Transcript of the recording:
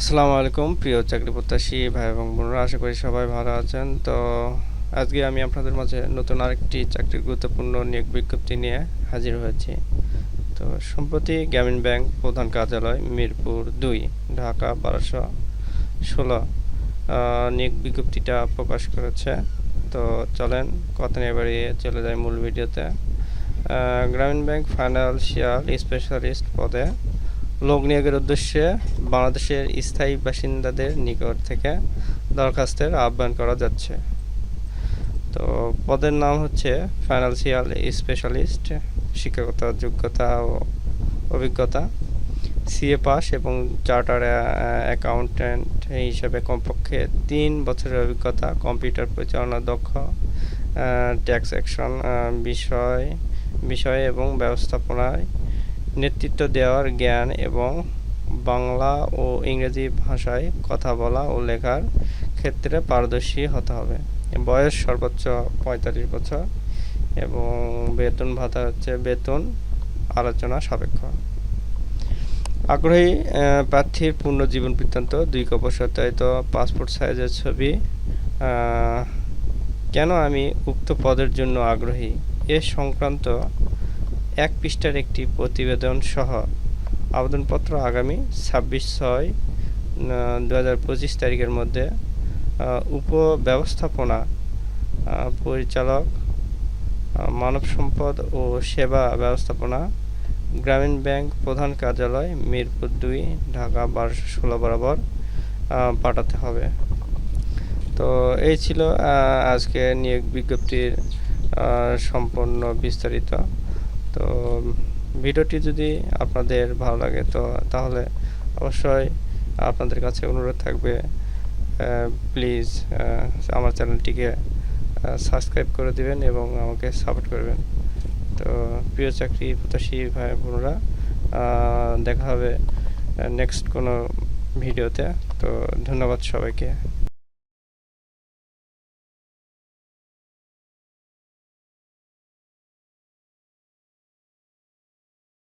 আসসালামু আলাইকুম, প্রিয় চাকরি প্রত্যাশী ভাই এবং বোনরা, আশা করি সবাই ভালো আছেন। তো আজকে আমি আপনাদের মাঝে নতুন আরেকটি চাকরির গুরুত্বপূর্ণ নিয়োগ বিজ্ঞপ্তি নিয়ে হাজির হয়েছি। তো সম্প্রতি গ্রামীণ ব্যাংক প্রধান কার্যালয় মিরপুর দুই, ঢাকা বারোশো ষোলো নিয়োগ বিজ্ঞপ্তিটা প্রকাশ করেছে। তো চলেন কথা নিয়ে বাড়িয়ে চলে যাই মূল ভিডিওতে। গ্রামীণ ব্যাংক ফাইন্যান্সিয়াল স্পেশালিস্ট পদে লোক নিয়োগের উদ্দেশ্যে বাংলাদেশের স্থায়ী বাসিন্দাদের নিকট থেকে দরখাস্তের আহ্বান করা যাচ্ছে। তো পদের নাম হচ্ছে ফাইন্যান্সিয়াল স্পেশালিস্ট শিক্ষাগত যোগ্যতা ও অভিজ্ঞতা সিএ পাস এবং চার্টার অ্যাকাউন্ট্যান্ট হিসেবে কমপক্ষে তিন বছরের অভিজ্ঞতা কম্পিউটার পরিচালনা দক্ষ ট্যাক্স অ্যাকশন বিষয় বিষয় এবং ব্যবস্থাপনায় নেতৃত্ব দেওয়ার জ্ঞান এবং বাংলা ও ইংরেজি ভাষায় কথা বলা ও লেখার ক্ষেত্রে পারদর্শী হতে হবে। বয়স সর্বোচ্চ পঁয়তাল্লিশ বছর এবং বেতন ভাতা হচ্ছে বেতন আলোচনা সাপেক্ষ। আগ্রহী প্রার্থীর পূর্ণ জীবন বৃত্তান্ত, দুই কপর সত্যায়িত, পাসপোর্ট সাইজের ছবি কেন আমি উক্ত পদের জন্য আগ্রহী? এ সংক্রান্ত এক পৃষ্ঠার একটি প্রতিবেদন সহ আবেদনপত্র আগামী ছাব্বিশ ছয় দু হাজার পঁচিশ তারিখের মধ্যে উপব্যবস্থাপনা পরিচালক মানব সম্পদ ও সেবা ব্যবস্থাপনা, গ্রামীণ ব্যাংক প্রধান কার্যালয়, মিরপুর দুই, ঢাকা বারোশো ষোলো বরাবর পাঠাতে হবে। তো এই ছিল আজকে নিয়োগ বিজ্ঞপ্তির সম্পূর্ণ বিস্তারিত। তো, ভিডিওটি যদি আপনাদের ভালো লাগে, তো তাহলে অবশ্যই আপনাদের কাছে অনুরোধ থাকবে প্লিজ আমার চ্যানেলটিকে সাবস্ক্রাইব করে দিবেন এবং আমাকে সাপোর্ট করবেন। তো, প্রিয় চাকরি প্রত্যাশী ভাই বোনরা দেখা হবে নেক্সট কোনো ভিডিওতে। তো, ধন্যবাদ সবাইকে।